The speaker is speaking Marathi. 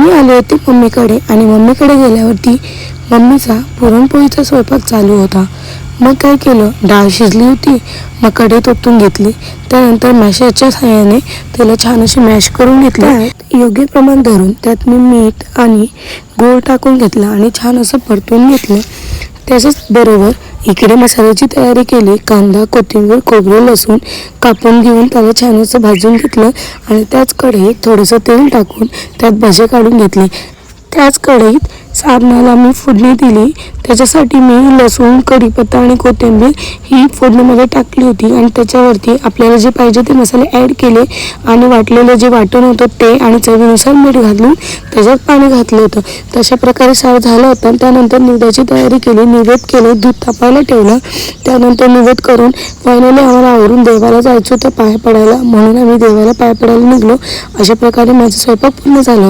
मी आले होते मम्मीकडे आणि मम्मीकडे गेल्यावरती मम्मीचा पुरणपोळीचा स्वयंपाक चालू होता. मग काय केलं? डाळ शिजली होती मग कढईत ओतून घेतली. त्यानंतर मॅशरच्या सहाय्याने त्याला छान अशी मॅश करून घेतली. योग्य प्रमाण धरून त्यात मी मीठ आणि गूळ टाकून घेतला आणि छान असं परतून घेतलं. त्याच्याच बरोबर इकडे मसाल्याची तयारी केली कांदा कोथिंबीर खोबरं लसूण कापून घेऊन त्याला छान असं भाजून घेतलं आणि त्याच कढईत थोडंसं तेल टाकून त्यात भजे काढून घेतले. त्याच कढईत साबणाला मी फोडणी दिली. त्याच्यासाठी मी लसूण कढीपत्ता आणि कोथिंबीर ही फोडणीमध्ये टाकली होती. आणि त्याच्यावरती आपल्याला जे पाहिजे ते मसाले ॲड केले. आणि वाटलेलं जे वाटण होतं ते आणि चवीनुसार मीठ घालून त्याच्यात पाणी घातलं होतं. तशा प्रकारे सार झालं होतं. त्यानंतर निवेदाची तयारी केली. निवेद केलं. दूध तापायला ठेवलं. त्यानंतर निवेद करून फायनली आम्हाला आवरून देवाला जायचं होतं. पाय पडायला. म्हणून आम्ही देवाला पाय पडायला निघलो. अशा प्रकारे माझा स्वयंपाक पूर्ण झाला